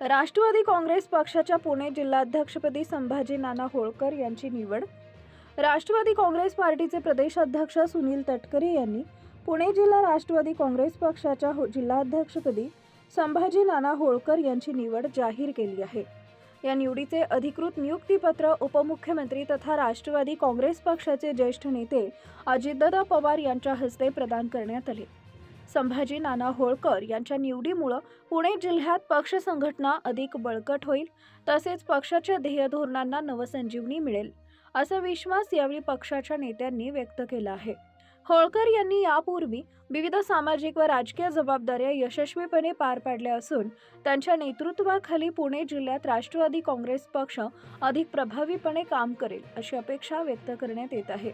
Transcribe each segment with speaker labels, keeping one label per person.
Speaker 1: राष्ट्रवादी काँग्रेस पक्षाच्या पुणे जिल्हाध्यक्षपदी संभाजी नाना होळकर यांची निवड. राष्ट्रवादी काँग्रेस पार्टीचे प्रदेशाध्यक्ष सुनील तटकरे यांनी पुणे जिल्हा राष्ट्रवादी काँग्रेस पक्षाच्या हो- जिल्हाध्यक्षपदी संभाजी नाना होळकर यांची निवड जाहीर केली आहे. या निवडीचे अधिकृत नियुक्तीपत्र उपमुख्यमंत्री तथा राष्ट्रवादी काँग्रेस पक्षाचे ज्येष्ठ नेते अजितदादा पवार यांच्या हस्ते प्रदान करण्यात आले. संभाजी नाना होळकर यांच्या निवडीमुळं पुणे जिल्ह्यात पक्ष संघटना अधिक बळकट होईल तसेच पक्षाच्या ध्येयधोरणांना नवसंजीवनी मिळेल असा विश्वास यावेळी पक्षाच्या नेत्यांनी व्यक्त केला आहे. होळकर यांनी यापूर्वी विविध सामाजिक व राजकीय जबाबदाऱ्या यशस्वीपणे पार पाडल्या असून त्यांच्या नेतृत्वाखाली पुणे जिल्ह्यात राष्ट्रवादी काँग्रेस पक्ष अधिक प्रभावीपणे काम करेल अशी अपेक्षा व्यक्त करण्यात येत आहे.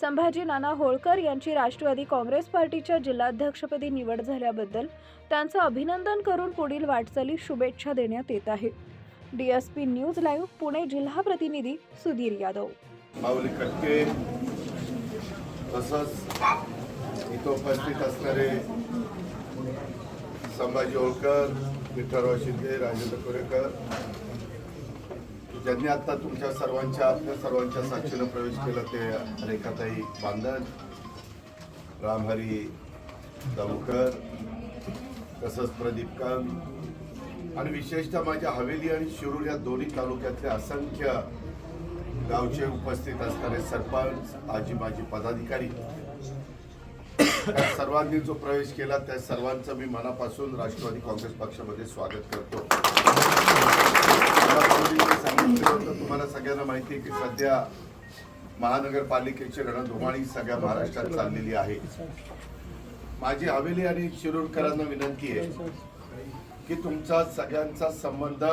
Speaker 1: संभाजी नाना होळकर यांची राष्ट्रवादी काँग्रेस पार्टीच्या जिल्हाध्यक्षपदी निवड झाल्याबद्दल त्यांचं अभिनंदन करून पुढील वाटचाली शुभेच्छा देण्यात येत आहे. डीएसपी न्यूज लाईव्ह पुणे जिल्हा प्रतिनिधी सुधीर यादव.
Speaker 2: माऊली कटके तसंच इथं उपस्थित असणारे संभाजी होळकर विठ्ठलराव शिंदे राजेंद्र कोरेकर ज्यांनी आता तुमच्या सर्वांच्या आपल्या सर्वांच्या साक्षीनं प्रवेश केला ते रेखाताई बांधन रामहरी दमुकर तसंच प्रदीप कांत आणि विशेषतः माझ्या हवेली आणि शिरूर या दोन्ही तालुक्यातले असंख्य गावचे उपस्थित असणारे सरपंच आजी माजी पदाधिकारी सर्वांनी जो प्रवेश केला त्या सर्वांचं मी मनापासून राष्ट्रवादी काँग्रेस पक्षामध्ये स्वागत करतो. सांगितलं तुम्हाला सगळ्यांना माहिती आहे की सध्या महानगरपालिकेची रणधुमाळी सगळ्या महाराष्ट्रात चाललेली आहे. माझी हवेली आणि शिरूरकरांना विनंती आहे की तुमचा सगळ्यांचा संबंध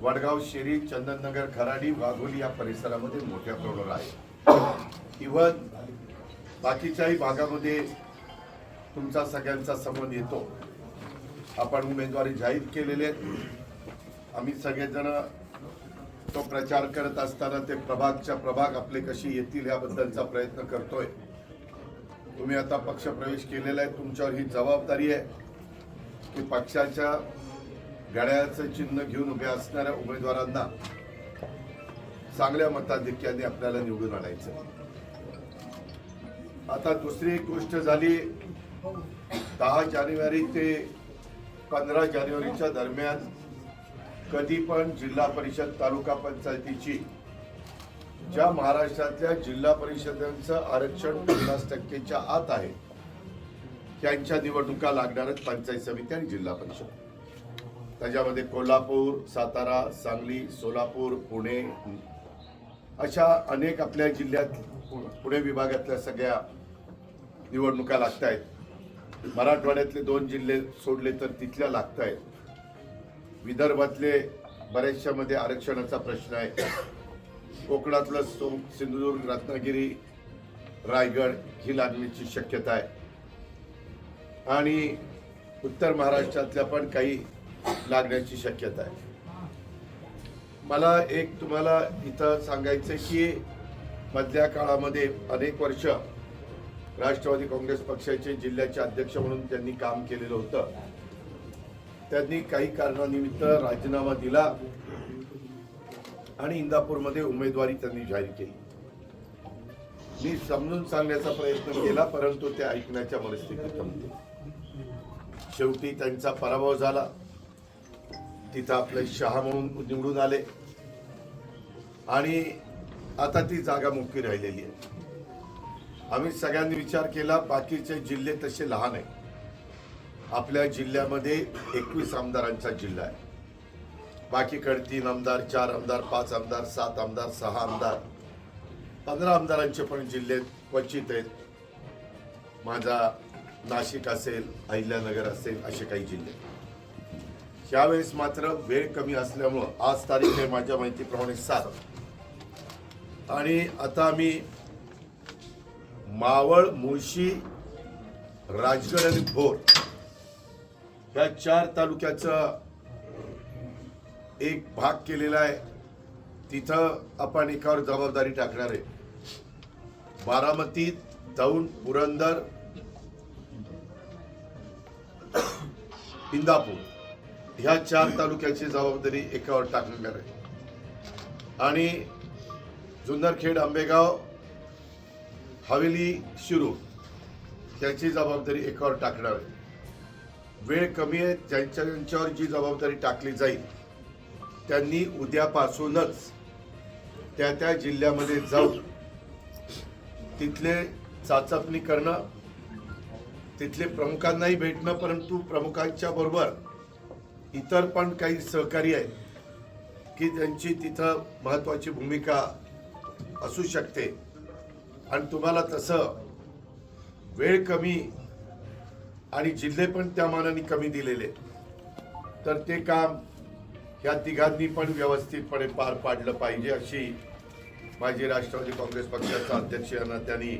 Speaker 2: वडगाव शेरी चंदननगर खराडी वाघोली या परिसरामध्ये मोठ्या प्रमाणावर आहे. इव्हन बाकीच्याही भागामध्ये तुमचा सगळ्यांचा संबंध येतो. आपण उमेदवारी जाहीर केलेले आहेत. आम्ही सगळेजण तो प्रचार करत असताना ते प्रभागच्या प्रभाग आपले कशी येतील याबद्दलचा प्रयत्न करतोय. तुम्ही आता पक्षप्रवेश केलेला आहे तुमच्यावर ही जबाबदारी आहे की पक्षाच्या घड्याळाचं चिन्ह घेऊन उभे असणाऱ्या उमेदवारांना चांगल्या मताधिक्याने आपल्याला निवडून आणायचं आता दुसरी एक गोष्ट झाली दहा जानेवारी ते पंधरा जानेवारीच्या दरम्यान कधी पण जिल्हा परिषद तालुका पंचायतीची ज्या महाराष्ट्रातल्या जिल्हा परिषदांचं आरक्षण पन्नास टक्केच्या आत आहे त्यांच्या निवडणुका लागणारच पंचायत समिती आणि जिल्हा परिषद. त्याच्यामध्ये कोल्हापूर सातारा सांगली सोलापूर पुणे अशा अनेक आपल्या जिल्ह्यात पु- पुणे विभागातल्या सगळ्या निवडणुका लागत आहेत मराठवाड्यातले दोन जिल्हे सोडले तर तिथल्या लागत आहेत विदर्भातले बऱ्याचशामध्ये आरक्षणाचा प्रश्न आहे. कोकणातलं सो सिंधुदुर्ग रत्नागिरी रायगड ही लागण्याची शक्यता आहे. आणि उत्तर महाराष्ट्रातल्या पण काही लागण्याची शक्यता आहे. मला एक तुम्हाला इथं सांगायचं की मधल्या काळामध्ये अनेक वर्ष राष्ट्रवादी काँग्रेस पक्षाचे जिल्ह्याचे अध्यक्ष म्हणून त्यांनी काम केलेलं होतं. त्यांनी काही कारणानिमित्त राजीनामा दिला आणि इंदापूरमध्ये उमेदवारी त्यांनी जाहीर केली. मी समजून सांगण्याचा प्रयत्न केला परंतु ते ऐकण्याच्या परिस्थितीत नव्हते शेवटी त्यांचा पराभव झाला. तिथं आपले शहा म्हणून निवडून आले. आणि आता ती जागा मोकळी राहिलेली आहे. आम्ही सगळ्यांनी विचार केला बाकीचे जिल्हे तसे लहान आहेत. आपल्या जिल्ह्यामध्ये एकवीस आमदारांचा जिल्हा आहे. बाकीकडे तीन आमदार चार आमदार पाच आमदार सात आमदार सहा आमदार. पंधरा आमदारांचे पण जिल्हे क्वचित आहेत. माझा नाशिक असेल अहिल्यानगर असेल असे काही जिल्हे. यावेळेस मात्र वेळ कमी असल्यामुळं आज तारीख आहे माझ्या माहितीप्रमाणे सात. आणि आता आम्ही मावळ मुळशी राजगड आणि भोर या चार तालुक्याचा एक भाग केलेला आहे. तिथं आपण एकावर जबाबदारी टाकणार आहे. बारामती दौंड पुरंदर इंदापूर ह्या चार तालुक्याची जबाबदारी एकावर टाकणार आहे. आणि जुन्नरखेड आंबेगाव हवेली शिरूर त्याची जबाबदारी एकावर टाकणार आहे. वेळ कमी आहे ज्यांच्या ज्यांच्यावर जी जबाबदारी टाकली जाईल त्यांनी उद्यापासूनच त्या त्या जिल्ह्यामध्ये जाऊन तिथले चाचपणी करणं तिथले प्रमुखांनाही भेटणं परंतु प्रमुखांच्या बरोबर इतर पण काही सहकारी आहेत की त्यांची तिथं महत्त्वाची भूमिका असू शकते. आणि तुम्हाला तसं वेळ कमी आणि जिल्हे पण त्या मानाने कमी दिलेले तर ते काम या तिघांनी पण व्यवस्थितपणे पार पाडलं पाहिजे अशी माझी राष्ट्रवादी काँग्रेस पक्षाचा अध्यक्ष यांना त्यांनी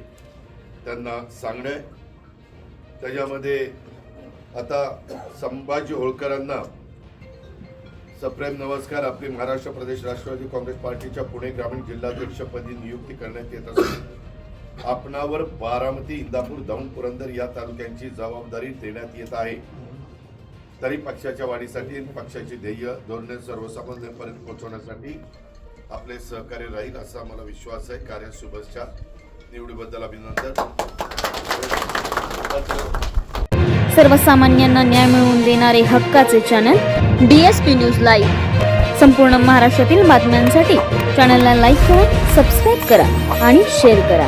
Speaker 2: त्यांना सांगणं आहे. त्याच्यामध्ये आता संभाजी होळकरांना सप्रेम नमस्कार आपली महाराष्ट्र प्रदेश राष्ट्रवादी काँग्रेस पार्टीच्या पुणे ग्रामीण जिल्हाध्यक्षपदी नियुक्ती करण्यात येत असून आपणावर बारामती इंदापूर दौंड पुरंदर या तालुक्यांची जबाबदारी देण्यात येत आहे. तरी पक्षाच्या वाढीसाठी पक्षाचे पक्षाची ध्येय धोरणे सर्वसामान्यांपर्यंत पोहोचवण्यासाठी आपले सहकार्य राहील असा मला विश्वास आहे. कार्य शुभेच्छा. निवडीबद्दल अभिनंदन.
Speaker 3: सर्वसामान्यांना न्याय मिळवून देणारे हक्काचे channel D S P news live संपूर्ण महाराष्ट्रातील बातम्यांसाठी चॅनलला लाईक करा सबस्क्राईब करा आणि शेअर करा.